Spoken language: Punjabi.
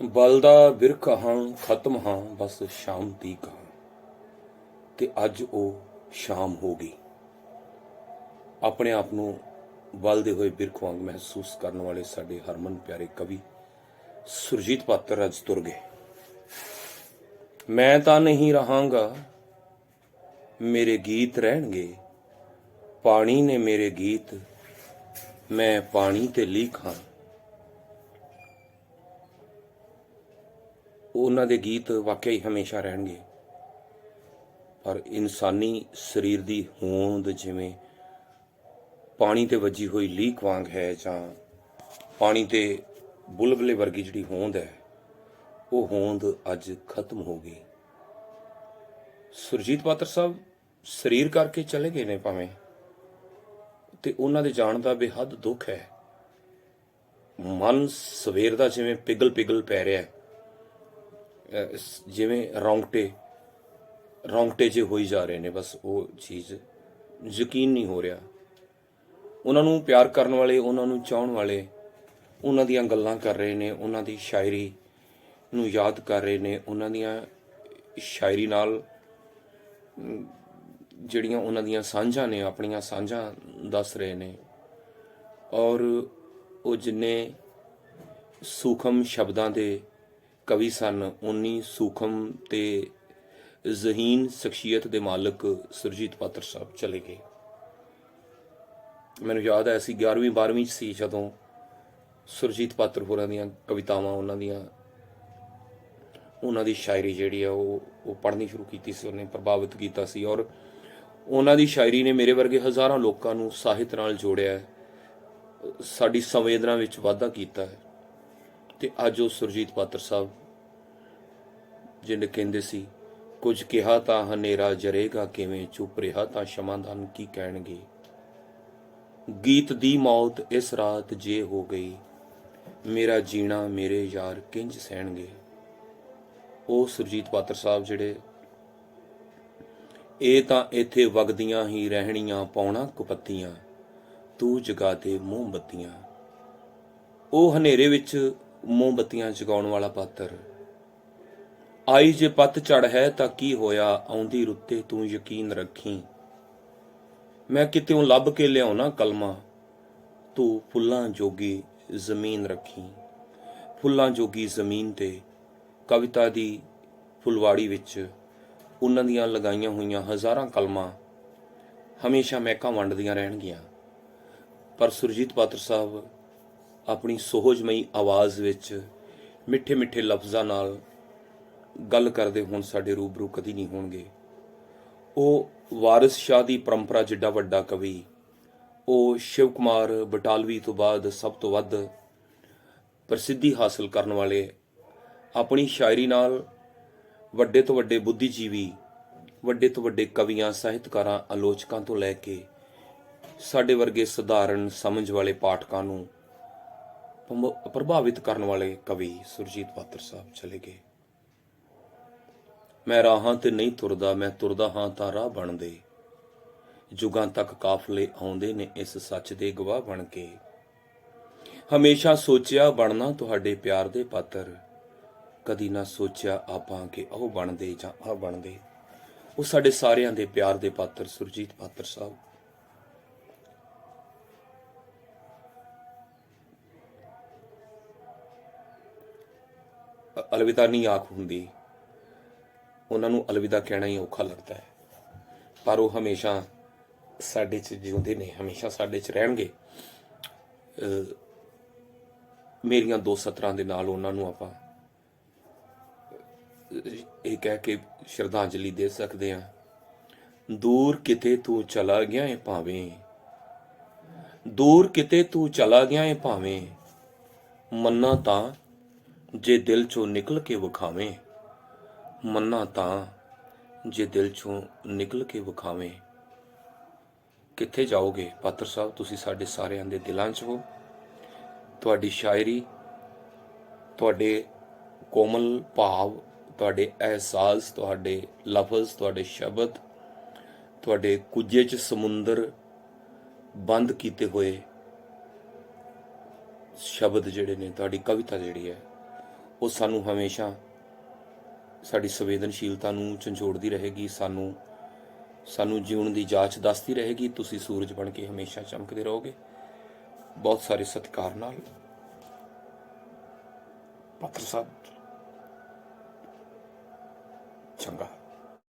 ਬਲ ਦਾ ਬਿਰਖ ਹਾਂ, ਖਤਮ ਹਾਂ, ਬਸ ਸ਼ਾਮ ਦੀ ਕਾਂ ਤੇ ਅੱਜ ਉਹ ਸ਼ਾਮ ਹੋ ਗਈ। ਆਪਣੇ ਆਪ ਨੂੰ ਬਲਦੇ ਹੋਏ ਬਿਰਖ ਵਾਂਗ ਮਹਿਸੂਸ ਕਰਨ ਵਾਲੇ ਸਾਡੇ ਹਰਮਨ ਪਿਆਰੇ ਕਵੀ ਸੁਰਜੀਤ ਪਾਤਰ ਅੱਜ ਤੁਰ ਗਏ। ਮੈਂ ਤਾਂ ਨਹੀਂ ਰਹਾਂਗਾ, ਮੇਰੇ ਗੀਤ ਰਹਿਣਗੇ। ਪਾਣੀ ਨੇ ਮੇਰੇ ਗੀਤ, ਮੈਂ ਪਾਣੀ ਤੇ ਲਿਖਾਂ ਉਹਨਾਂ ਦੇ ਗੀਤ ਵਾਕਿਆ ਹੀ ਹਮੇਸ਼ਾ ਰਹਿਣਗੇ। ਪਰ ਇਨਸਾਨੀ ਸਰੀਰ ਦੀ ਹੋਂਦ ਜਿਵੇਂ ਪਾਣੀ ਤੇ ਵੱਜੀ ਹੋਈ ਲੀਕ ਵਾਂਗ ਹੈ ਜਾਂ ਪਾਣੀ ਤੇ ਬੁਲਬਲੇ ਵਰਗੀ ਜਿਹੜੀ ਹੋਂਦ ਹੈ, ਉਹ ਹੋਂਦ ਅੱਜ ਖਤਮ ਹੋ ਗਈ। ਸੁਰਜੀਤ ਪਾਤਰ ਸਾਹਿਬ, ਸਰੀਰ ਕਰਕੇ ਚਲੇ ਗਏ ਨੇ ਭਾਵੇਂ? ਤੇ ਉਹਨਾਂ ਦੇ ਜਾਣ ਦਾ ਬੇਹੱਦ ਦੁੱਖ ਹੈ। ਮਨ ਸਵੇਰ ਦਾ ਜਿਵੇਂ ਪਿਗਲ ਪਿਗਲ ਪੈ ਰਿਹਾ ਹੈ। ਜਿਵੇਂ ਰੌਂਗਟੇ ਰੌਂਗਟੇ ਜੇ ਹੋਈ ਜਾ ਰਹੇ ਨੇ, ਬਸ ਉਹ ਚੀਜ਼ ਯਕੀਨ ਨਹੀਂ ਹੋ ਰਿਹਾ। ਉਹਨਾਂ ਨੂੰ ਪਿਆਰ ਕਰਨ ਵਾਲੇ, ਉਹਨਾਂ ਨੂੰ ਚਾਹਣ ਵਾਲੇ, ਉਹਨਾਂ ਦੀਆਂ ਗੱਲਾਂ ਕਰ ਰਹੇ ਨੇ, ਉਹਨਾਂ ਦੀ ਸ਼ਾਇਰੀ ਨੂੰ ਯਾਦ ਕਰ ਰਹੇ ਨੇ, ਉਹਨਾਂ ਦੀਆਂ ਸ਼ਾਇਰੀ ਨਾਲ ਜਿਹੜੀਆਂ ਉਹਨਾਂ ਦੀਆਂ ਸਾਂਝਾਂ ਨੇ, ਆਪਣੀਆਂ ਸਾਂਝਾਂ ਦੱਸ ਰਹੇ ਨੇ। ਔਰ ਉਹ ਜਿੰਨੇ ਸੂਖਮ ਸ਼ਬਦਾਂ ਦੇ ਕਵੀ ਸਨ। ਉਨੀ ਸੂਖਮ ਤੇ ਜ਼ਹੀਨ ਸ਼ਖਸੀਅਤ ਦੇ ਮਾਲਕ ਸੁਰਜੀਤ ਪਾਤਰ ਸਾਹਿਬ ਚਲੇ ਗਏ। ਮੈਨੂੰ ਯਾਦ ਹੈ ਅਸੀਂ 11ਵੀਂ 12ਵੀਂ ਚ ਸੀ ਜਦੋਂ ਸੁਰਜੀਤ ਪਾਤਰ ਹੋਰਾਂ ਦੀਆਂ ਕਵਿਤਾਵਾਂ ਉਹਨਾਂ ਦੀਆਂ ਉਹਨਾਂ ਦੀ ਸ਼ਾਇਰੀ ਜਿਹੜੀ ਆ, ਉਹ ਉਹ ਪੜ੍ਹਨੀ ਸ਼ੁਰੂ ਕੀਤੀ ਸੀ, ਉਹਨੇ ਪ੍ਰਭਾਵਿਤ ਕੀਤਾ ਸੀ ਔਰ ਉਹਨਾਂ ਦੀ ਸ਼ਾਇਰੀ ਨੇ ਮੇਰੇ ਵਰਗੇ ਹਜ਼ਾਰਾਂ ਲੋਕਾਂ ਨੂੰ ਸਾਹਿਤ ਨਾਲ ਜੋੜਿਆ ਹੈ। ਸਾਡੀ ਸੰਵੇਦਨਾ ਵਿੱਚ ਵਾਧਾ ਕੀਤਾ ਹੈ। ਤੇ ਅੱਜ ਉਹ ਸੁਰਜੀਤ ਪਾਤਰ ਸਾਹਿਬ, ਜਿਹਨੇ ਕਹਿੰਦੇ ਸੀ, ਕੁਝ ਕਿਹਾ ਤਾਂ ਹਨੇਰਾ ਜਰੇਗਾ ਕਿਵੇਂ, ਚੁੱਪ ਰਿਹਾ ਤਾਂ ਸ਼ਮਾਦਾਨ ਕੀ ਕਹਿਣਗੇ। ਗੀਤ ਦੀ ਮੌਤ ਇਸ ਰਾਤ ਜੇ ਹੋ ਗਈ, ਮੇਰਾ ਜੀਣਾ ਮੇਰੇ ਯਾਰ ਕਿੰਜ ਸਹਿਣਗੇ। ਉਹ ਸੁਰਜੀਤ ਪਾਤਰ ਸਾਹਿਬ ਜਿਹੜੇ, ਇਹ ਤਾਂ ਇੱਥੇ ਵਗਦੀਆਂ ਹੀ ਰਹਿਣੀਆਂ ਪਾਉਣਾ ਕੁਪੱਤੀਆਂ, ਤੂੰ ਜਗਾ ਦੇ ਮੋਮਬੱਤੀਆਂ। ਉਹ ਹਨੇਰੇ ਵਿੱਚ ਮੋਮਬੱਤੀਆਂ ਜਗਾਉਣ ਵਾਲਾ ਪਾਤਰ। ਆਈ ਜੇ ਪੱਤ ਚੜ ਹੈ ਤਾਂ ਕੀ ਹੋਇਆ, ਆਉਂਦੀ ਰੁੱਤੇ ਤੂੰ ਯਕੀਨ ਰੱਖੀ। ਮੈਂ ਕਿਤੇੋਂ ਲੱਭ ਕੇ ਲਿਆਉਣਾ ਕਲਮਾ, ਤੂੰ ਫੁੱਲਾਂ ਜੋਗੀ ਜ਼ਮੀਨ ਰੱਖੀ। ਫੁੱਲਾਂ ਜੋਗੀ ਜ਼ਮੀਨ ਤੇ ਕਵਿਤਾ ਦੀ ਫੁਲਵਾੜੀ ਵਿੱਚ ਉਹਨਾਂ ਦੀਆਂ ਲਗਾਈਆਂ ਹੋਈਆਂ ਹਜ਼ਾਰਾਂ ਕਲਮਾਂ ਹਮੇਸ਼ਾ ਮਹਿਕਾਂ ਵੰਡਦੀਆਂ ਰਹਿਣਗੀਆਂ। ਪਰ ਸੁਰਜੀਤ ਪਾਤਰ ਸਾਹਿਬ ਆਪਣੀ ਸੋਹਜਮਈ ਆਵਾਜ਼ ਵਿੱਚ ਮਿੱਠੇ ਮਿੱਠੇ ਲਫ਼ਜ਼ਾਂ ਨਾਲ ਗੱਲ ਕਰਦੇ ਹੁਣ ਸਾਡੇ ਰੂਬਰੂ ਕਦੀ ਨਹੀਂ ਹੋਣਗੇ। ਉਹ ਵਾਰਿਸ ਸ਼ਾਹ ਦੀ ਪਰੰਪਰਾ ਜਿੱਡਾ ਵੱਡਾ ਕਵੀ, ਉਹ ਸ਼ਿਵ ਕੁਮਾਰ ਬਟਾਲਵੀ ਤੋਂ ਬਾਅਦ ਸਭ ਤੋਂ ਵੱਧ ਪ੍ਰਸਿੱਧੀ ਹਾਸਲ ਕਰਨ ਵਾਲੇ, ਆਪਣੀ ਸ਼ਾਇਰੀ ਨਾਲ ਵੱਡੇ ਤੋਂ ਵੱਡੇ ਬੁੱਧੀਜੀਵੀ, ਵੱਡੇ ਤੋਂ ਵੱਡੇ ਕਵੀਆਂ, ਸਾਹਿਤਕਾਰਾਂ, ਆਲੋਚਕਾਂ ਤੋਂ ਲੈ ਕੇ ਸਾਡੇ ਵਰਗੇ ਸਧਾਰਨ ਸਮਝ ਵਾਲੇ ਪਾਠਕਾਂ ਨੂੰ ਪ੍ਰਭਾਵਿਤ ਕਰਨ ਵਾਲੇ ਕਵੀ ਸੁਰਜੀਤ ਪਾਤਰ ਸਾਹਿਬ ਚਲੇ ਗਏ। ਮੈਂ ਰਾਹਾਂ ਤੇ ਨਹੀਂ ਤੁਰਦਾ, ਮੈਂ ਤੁਰਦਾ ਹਾਂ ਤਾਂ ਰਾਹ ਬਣਦੇ। ਜੁਗਾਂ ਤੱਕ ਕਾਫਲੇ ਆਉਂਦੇ ਨੇ, ਇਸ ਸੱਚ ਦੇ ਗਵਾਹ ਬਣ ਕੇ। ਹਮੇਸ਼ਾ ਸੋਚਿਆ ਬਣਨਾ ਤੁਹਾਡੇ ਪਿਆਰ ਦੇ ਪਾਤਰ। ਕਦੀ ਨਾ ਸੋਚਿਆ ਆਪਾਂ ਕਿ ਉਹ ਬਣਦੇ ਜਾਂ ਆ ਬਣਦੇ। ਉਹ ਸਾਡੇ ਸਾਰਿਆਂ ਦੇ ਪਿਆਰ ਦੇ ਪਾਤਰ, ਸੁਰਜੀਤ ਪਾਤਰ ਸਾਹਿਬ। ਅਲਵਿਦਾ ਨਹੀਂ ਆਖ ਹੁੰਦੀ। ਉਹਨਾਂ ਨੂੰ ਅਲਵਿਦਾ ਕਹਿਣਾ ਹੀ ਔਖਾ ਲੱਗਦਾ ਹੈ। ਪਰ ਉਹ ਹਮੇਸ਼ਾ ਸਾਡੇ 'ਚ ਜਿਉਂਦੇ ਨੇ, ਹਮੇਸ਼ਾ ਸਾਡੇ 'ਚ ਰਹਿਣਗੇ। ਮੇਰੀਆਂ ਦੋ ਸਤਰਾਂ ਦੇ ਨਾਲ ਉਹਨਾਂ ਨੂੰ ਆਪਾਂ ਇਹ ਕਹਿ ਕੇ ਸ਼ਰਧਾਂਜਲੀ ਦੇ ਸਕਦੇ ਹਾਂ। ਦੂਰ ਕਿਤੇ ਤੂੰ ਚਲਾ ਗਿਆ ਏ ਭਾਵੇਂ। ਦੂਰ ਕਿਤੇ ਤੂੰ ਚਲਾ ਗਿਆ ਏ ਭਾਵੇਂ। ਮੰਨਾ ਤਾਂ ਜੇ ਦਿਲ ਚੋਂ ਨਿਕਲ ਕੇ ਵਿਖਾਵੇਂ, ਮੰਨਾ ਤਾਂ ਜੇ ਦਿਲ ਚੋਂ ਨਿਕਲ ਕੇ ਵਿਖਾਵੇਂ। ਕਿੱਥੇ ਜਾਓਗੇ ਪਾਤਰ ਸਾਹਿਬ? ਤੁਸੀਂ ਸਾਡੇ ਸਾਰਿਆਂ ਦੇ ਦਿਲਾਂ 'ਚ ਹੋ। ਤੁਹਾਡੀ ਸ਼ਾਇਰੀ, ਤੁਹਾਡੇ ਕੋਮਲ ਭਾਵ, ਤੁਹਾਡੇ ਅਹਿਸਾਸ, ਤੁਹਾਡੇ ਲਫ਼ਜ਼, ਤੁਹਾਡੇ ਸ਼ਬਦ, ਤੁਹਾਡੇ ਕੁਝੇ 'ਚ ਸਮੁੰਦਰ ਬੰਦ ਕੀਤੇ ਹੋਏ ਸ਼ਬਦ ਜਿਹੜੇ ਨੇ, ਤੁਹਾਡੀ ਕਵਿਤਾ ਜਿਹੜੀ ਹੈ ਉਹ ਸਾਨੂੰ ਹਮੇਸ਼ਾ ਸਾਡੀ ਸੰਵੇਦਨਸ਼ੀਲਤਾ ਨੂੰ ਝੰਜੋੜਦੀ ਰਹੇਗੀ, ਸਾਨੂੰ ਸਾਨੂੰ ਜੀਵਨ ਦੀ ਜਾਂਚ ਦੱਸਦੀ ਰਹੇਗੀ, ਤੁਸੀਂ ਸੂਰਜ ਬਣ ਕੇ ਹਮੇਸ਼ਾ ਚਮਕਦੇ ਰਹੋਗੇ। ਬਹੁਤ ਸਾਰੇ ਸਤਿਕਾਰ ਨਾਲ, ਪਾਤਰ ਸਾਹਿਬ, ਚੰਗਾ।